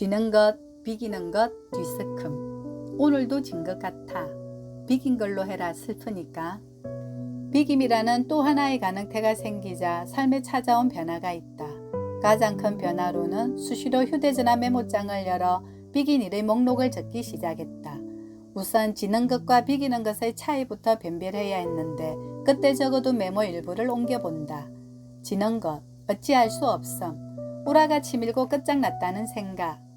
쥐는 것, 비기는 것, 뒤스큼. 오늘도 진 것 같아. 비긴 걸로 해라 슬프니까. 비김이라는 또 하나의 가능태가 생기자 삶에 찾아온 변화가 있다. 가장 큰 변화로는 수시로 휴대전화 메모장을 열어 비긴 일의 목록을 적기 시작했다. 우선 지는 것과 비기는 것의 차이부터 변별해야 했는데 그때 적어도 메모 일부를 옮겨본다. 지는 것, 어찌할 수 없음. 우라가 치밀고 끝장났다는 생각.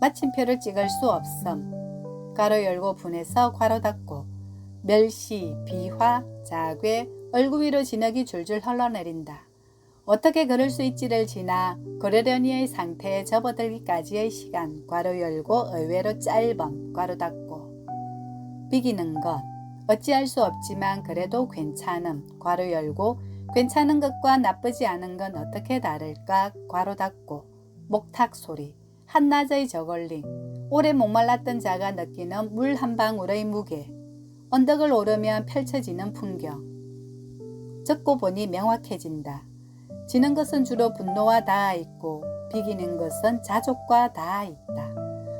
마침표를 찍을 수 없음. 가로 열고 분해서 괄호 닫고 멸시, 비화, 자괴, 얼굴 위로 진흙이 줄줄 흘러내린다. 어떻게 그럴 수 있지를 지나 그러려니의 상태에 접어들기까지의 시간 괄호 열고 의외로 짧음 괄호 닫고 비기는 것 어찌할 수 없지만 그래도 괜찮음 괄호 열고 괜찮은 것과 나쁘지 않은 건 어떻게 다를까 괄호 닫고 목탁 소리 한낮의 저걸링 오래 목말랐던 자가 느끼는 물 한 방울의 무게 언덕을 오르면 펼쳐지는 풍경 적고 보니 명확해진다. 지는 것은 주로 분노와 닿아 있고 비기는 것은 자족과 닿아 있다.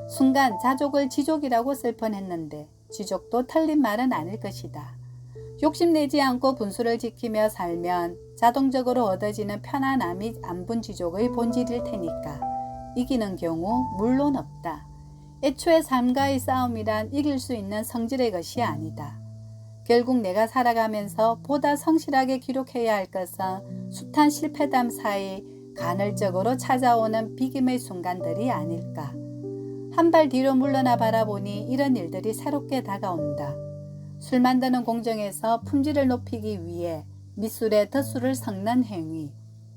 순간 자족을 지족이라고 쓸 뻔했는데 지족도 틀린 말은 아닐 것이다. 욕심내지 않고 분수를 지키며 살면 자동적으로 얻어지는 편안함이 안분 지족의 본질일 테니까 이기는 경우 물론 없다. 애초에 삶과의 싸움이란 이길 수 있는 성질의 것이 아니다. 결국 내가 살아가면서 보다 성실하게 기록해야 할 것은 숱한 실패담 사이 간헐적으로 찾아오는 비김의 순간들이 아닐까. 한 발 뒤로 물러나 바라보니 이런 일들이 새롭게 다가온다. 술 만드는 공정에서 품질을 높이기 위해 미술의 덧술을 섞는 행위.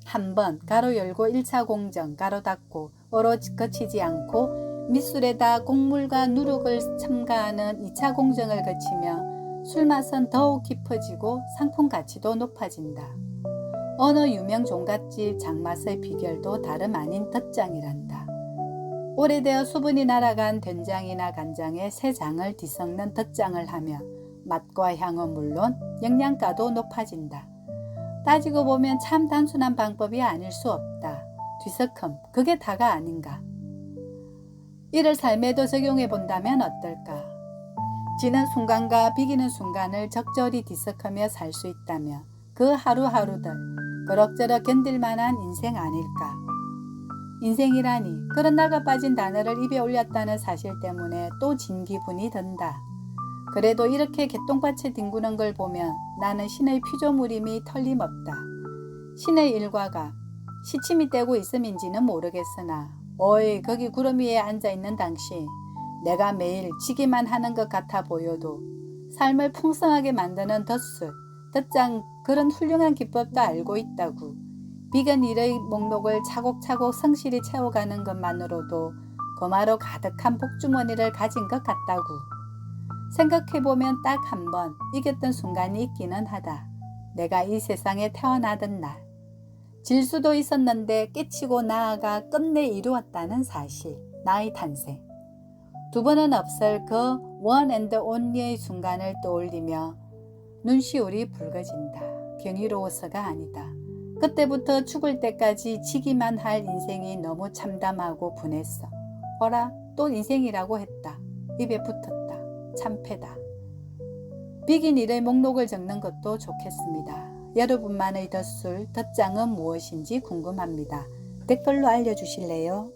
한번 가로 열고 1차 공정 가로 닫고 어로 거치지 않고 미술에다 곡물과 누룩을 첨가하는 2차 공정을 거치며 술맛은 더욱 깊어지고 상품 가치도 높아진다. 어느 유명 종갓집 장맛의 비결도 다름 아닌 덧장이란다. 오래되어 수분이 날아간 된장이나 간장에 새 장을 뒤섞는 덧장을 하면 맛과 향은 물론 영양가도 높아진다. 따지고 보면 참 단순한 방법이 아닐 수 없다. 뒤섞음, 그게 다가 아닌가. 이를 삶에도 적용해 본다면 어떨까? 지는 순간과 비기는 순간을 적절히 뒤섞으며 살 수 있다면 그 하루하루들 그럭저럭 견딜 만한 인생 아닐까? 인생이라니 그런 나가 빠진 단어를 입에 올렸다는 사실 때문에 또 진 기분이 든다. 그래도 이렇게 개똥밭에 뒹구는 걸 보면 나는 신의 피조물임이 틀림없다. 신의 일과가 시침이 떼고 있음인지는 모르겠으나 어이 거기 구름 위에 앉아있는 당신 내가 매일 지기만 하는 것 같아 보여도 삶을 풍성하게 만드는 덧술, 덧장 그런 훌륭한 기법도 알고 있다고 비건 일의 목록을 차곡차곡 성실히 채워가는 것만으로도 거마로 가득한 복주머니를 가진 것 같다고 생각해보면 딱 한 번 이겼던 순간이 있기는 하다. 내가 이 세상에 태어나던 날. 질 수도 있었는데 깨치고 나아가 끝내 이루었다는 사실. 나의 탄생. 두 번은 없을 그 원 앤드 온리의 순간을 떠올리며 눈시울이 붉어진다. 경이로워서가 아니다. 그때부터 죽을 때까지 지기만 할 인생이 너무 참담하고 분했어. 어라, 또 인생이라고 했다. 입에 붙었다. 참패다. 비긴 일의 목록을 적는 것도 좋겠습니다. 여러분만의 덧술, 덧장은 무엇인지 궁금합니다. 댓글로 알려주실래요?